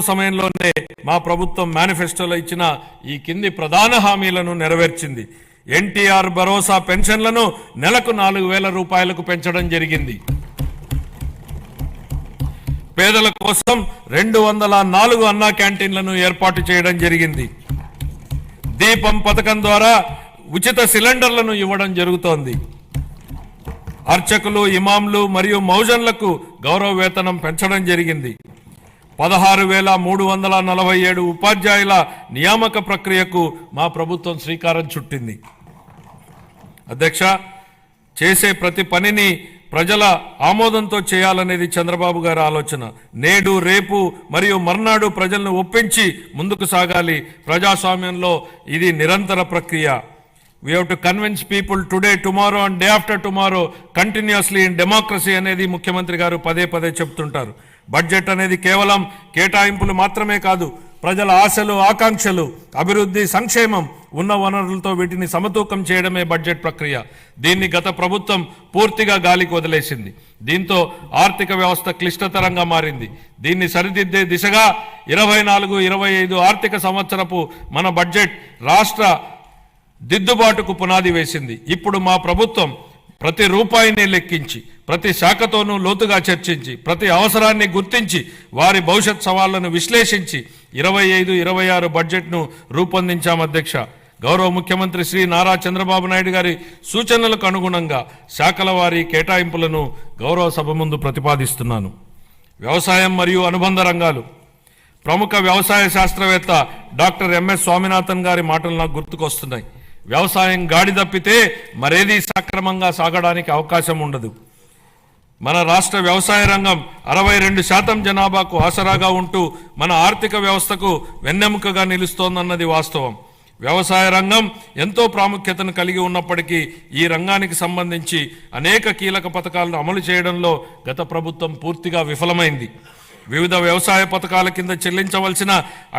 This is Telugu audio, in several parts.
సమయంలోనే మా ప్రభుత్వం మేనిఫెస్టోలో ఇచ్చిన ఈ కింది ప్రధాన హామీలను నెరవేర్చింది. ఎన్టీఆర్ భరోసా పెన్షన్లను నెలకు నాలుగు వేల రూపాయలకు పెంచడం జరిగింది. పేదల కోసం రెండు వందల నాలుగు అన్నా క్యాంటీన్లను ఏర్పాటు చేయడం జరిగింది. దీపం పథకం ద్వారా ఉచిత సిలిండర్లను ఇవ్వడం జరుగుతోంది. అర్చకులు ఇమాంలు మరియు మౌజన్లకు గౌరవ వేతనం పెంచడం జరిగింది. పదహారు వేల మూడు వందల నలభై ఏడు ఉపాధ్యాయుల నియామక ప్రక్రియకు మా ప్రభుత్వం శ్రీకారం చుట్టింది. అధ్యక్ష చేసే ప్రతి పనిని ప్రజల ఆమోదంతో చేయాలనేది చంద్రబాబు గారి ఆలోచన. నేడు రేపు మరియు మర్నాడు ప్రజలను ఒప్పించి ముందుకు సాగాలి. ప్రజాస్వామ్యంలో ఇది నిరంతర ప్రక్రియ. We have to convince people today tomorrow and day after tomorrow continuously in democracy అనేది ముఖ్యమంత్రి గారు పదే పదే చెప్తుంటారు. బడ్జెట్ అనేది కేవలం కేటాయింపులు మాత్రమే కాదు ప్రజల ఆశలు ఆకాంక్షలు అభివృద్ధి సంక్షేమం ఉన్న వనరులతో వీటిని సమతూకం చేయడమే బడ్జెట్ ప్రక్రియ. దీన్ని గత ప్రభుత్వం పూర్తిగా గాలికి వదిలేసింది. దీంతో ఆర్థిక వ్యవస్థ క్లిష్టతరంగా మారింది. దీన్ని సరిదిద్దే దిశగా ఇరవై నాలుగు ఇరవై ఐదు ఆర్థిక సంవత్సరపు మన బడ్జెట్ రాష్ట్ర దిద్దుబాటుకు పునాది వేసింది. ఇప్పుడు మా ప్రభుత్వం ప్రతి రూపాయిని లెక్కించి ప్రతి శాఖతోనూ లోతుగా చర్చించి ప్రతి అవసరాన్ని గుర్తించి వారి భవిష్యత్ సవాళ్ళను విశ్లేషించి ఇరవై ఐదు ఇరవై ఆరు బడ్జెట్ను రూపొందించాం అధ్యక్ష. గౌరవ ముఖ్యమంత్రి శ్రీ నారా చంద్రబాబు నాయుడు గారి సూచనలకు అనుగుణంగా శాఖల వారి కేటాయింపులను గౌరవ సభ ముందు ప్రతిపాదిస్తున్నాను. వ్యవసాయం మరియు అనుబంధ రంగాలు. ప్రముఖ వ్యవసాయ శాస్త్రవేత్త డాక్టర్ ఎంఎస్ స్వామినాథన్ గారి మాటలు నాకు గుర్తుకొస్తున్నాయి. వ్యవసాయం గాడి తప్పితే మరేది సక్రమంగా సాగడానికి అవకాశం ఉండదు. మన రాష్ట్ర వ్యవసాయ రంగం అరవై రెండు శాతం జనాభాకు ఆసరాగా ఉంటూ మన ఆర్థిక వ్యవస్థకు వెన్నెముకగా నిలుస్తోందన్నది వాస్తవం. వ్యవసాయ రంగం ఎంతో ప్రాముఖ్యతను కలిగి ఉన్నప్పటికీ ఈ రంగానికి సంబంధించి అనేక కీలక పథకాలను అమలు చేయడంలో గత ప్రభుత్వం పూర్తిగా విఫలమైంది. వివిధ వ్యవసాయ పథకాల కింద చెల్లించవలసిన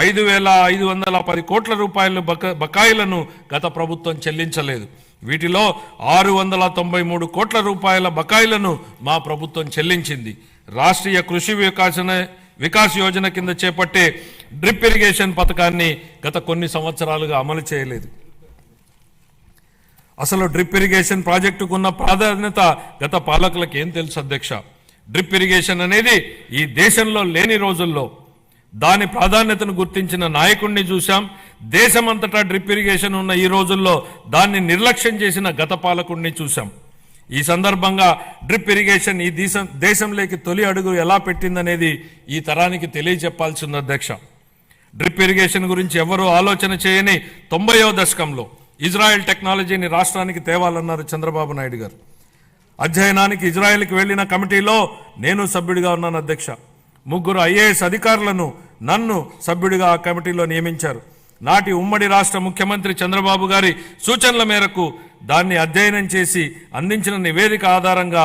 ఐదు వేల ఐదు వందల పది కోట్ల రూపాయల బక బకాయిలను గత ప్రభుత్వం చెల్లించలేదు. వీటిలో ఆరు వందల తొంభై మూడు కోట్ల రూపాయల బకాయిలను మా ప్రభుత్వం చెల్లించింది. రాష్ట్రీయ కృషి వికాసన వికాస్ యోజన కింద చేపట్టే డ్రిప్ ఇరిగేషన్ పథకాన్ని గత కొన్ని సంవత్సరాలుగా అమలు చేయలేదు. అసలు డ్రిప్ ఇరిగేషన్ ప్రాజెక్టుకున్న ప్రాధాన్యత గత పాలకులకు ఏం తెలుసు అధ్యక్ష? డ్రిప్ ఇరిగేషన్ అనేది ఈ దేశంలో లేని రోజుల్లో దాని ప్రాధాన్యతను గుర్తించిన నాయకుడిని చూశాం. దేశమంతటా డ్రిప్ ఇరిగేషన్ ఉన్న ఈ రోజుల్లో దాన్ని నిర్లక్ష్యం చేసిన గత పాలకుడిని చూశాం. ఈ సందర్భంగా డ్రిప్ ఇరిగేషన్ ఈ దేశం దేశంలోకి తొలి అడుగు ఎలా పెట్టిందనేది ఈ తరానికి తెలియజెప్పాల్సింది అధ్యక్ష. డ్రిప్ ఇరిగేషన్ గురించి ఎవరూ ఆలోచన చేయని తొంభైవ దశకంలో ఇజ్రాయెల్ టెక్నాలజీని రాష్ట్రానికి తేవాలన్నారు చంద్రబాబు నాయుడు గారు. అధ్యయనానికి ఇజ్రాయెల్కి వెళ్ళిన కమిటీలో నేను సభ్యుడిగా ఉన్నాను అధ్యక్ష. ముగ్గురు ఐఏఎస్ అధికారులను నన్ను సభ్యుడిగా ఆ కమిటీలో నియమించారు. నాటి ఉమ్మడి రాష్ట్ర ముఖ్యమంత్రి చంద్రబాబు గారి సూచనల మేరకు దాన్ని అధ్యయనం చేసి అందించిన నివేదిక ఆధారంగా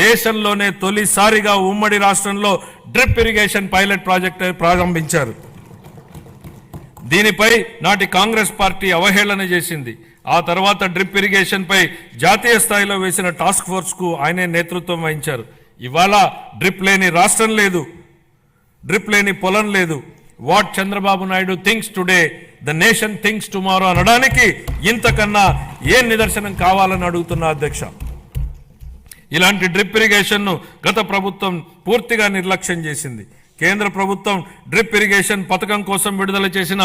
దేశంలోనే తొలిసారిగా ఉమ్మడి రాష్ట్రంలో డ్రిప్ ఇరిగేషన్ పైలట్ ప్రాజెక్టు ప్రారంభించారు. దీనిపై నాటి కాంగ్రెస్ పార్టీ అవహేళన చేసింది. ఆ తర్వాత డ్రిప్ ఇరిగేషన్పై జాతీయ స్థాయిలో వేసిన టాస్క్ ఫోర్స్కు ఆయనే నేతృత్వం వహించారు. ఇవాళ డ్రిప్ లేని రాష్ట్రం లేదు. డ్రిప్ లేని పొలం లేదు. What Chandrababu Naidu things today the nation things tomorrow అనడానికి ఇంతకన్నా ఏం నిదర్శనం కావాలని అడుగుతున్నా అధ్యక్ష. ఇలాంటి డ్రిప్ ఇరిగేషన్ను గత ప్రభుత్వం పూర్తిగా నిర్లక్ష్యం చేసింది. కేంద్ర ప్రభుత్వం డ్రిప్ ఇరిగేషన్ పథకం కోసం విడుదల చేసిన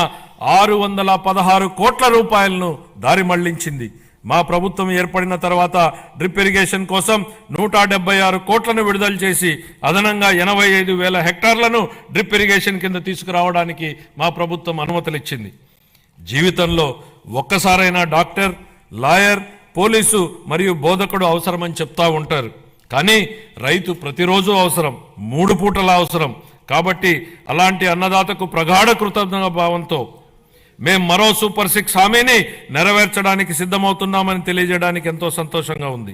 ఆరు వందల పదహారు కోట్ల రూపాయలను దారి మళ్ళించింది. మా ప్రభుత్వం ఏర్పడిన తర్వాత డ్రిప్ ఇరిగేషన్ కోసం నూట డెబ్బై ఆరు కోట్లను విడుదల చేసి అదనంగా ఎనభై ఐదు వేల హెక్టార్లను డ్రిప్ ఇరిగేషన్ కింద తీసుకురావడానికి మా ప్రభుత్వం అనుమతులిచ్చింది. జీవితంలో ఒక్కసారైనా డాక్టర్ లాయర్ పోలీసు మరియు బోధకుడు అవసరమని చెప్తా ఉంటారు. కానీ రైతు ప్రతిరోజు అవసరం మూడు పూటల అవసరం. కాబట్టి అలాంటి అన్నదాతకు ప్రగాఢ కృతజ్ఞ భావంతో మేము మరో సూపర్ సిక్స్ హామీని నెరవేర్చడానికి సిద్ధమవుతున్నామని తెలియజేయడానికి ఎంతో సంతోషంగా ఉంది.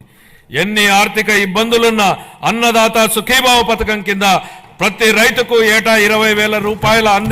ఎన్ని ఆర్థిక ఇబ్బందులున్నా అన్నదాత సుఖీభావ పథకం కింద ప్రతి రైతుకు ఏటా ఇరవై వేల రూపాయల అంది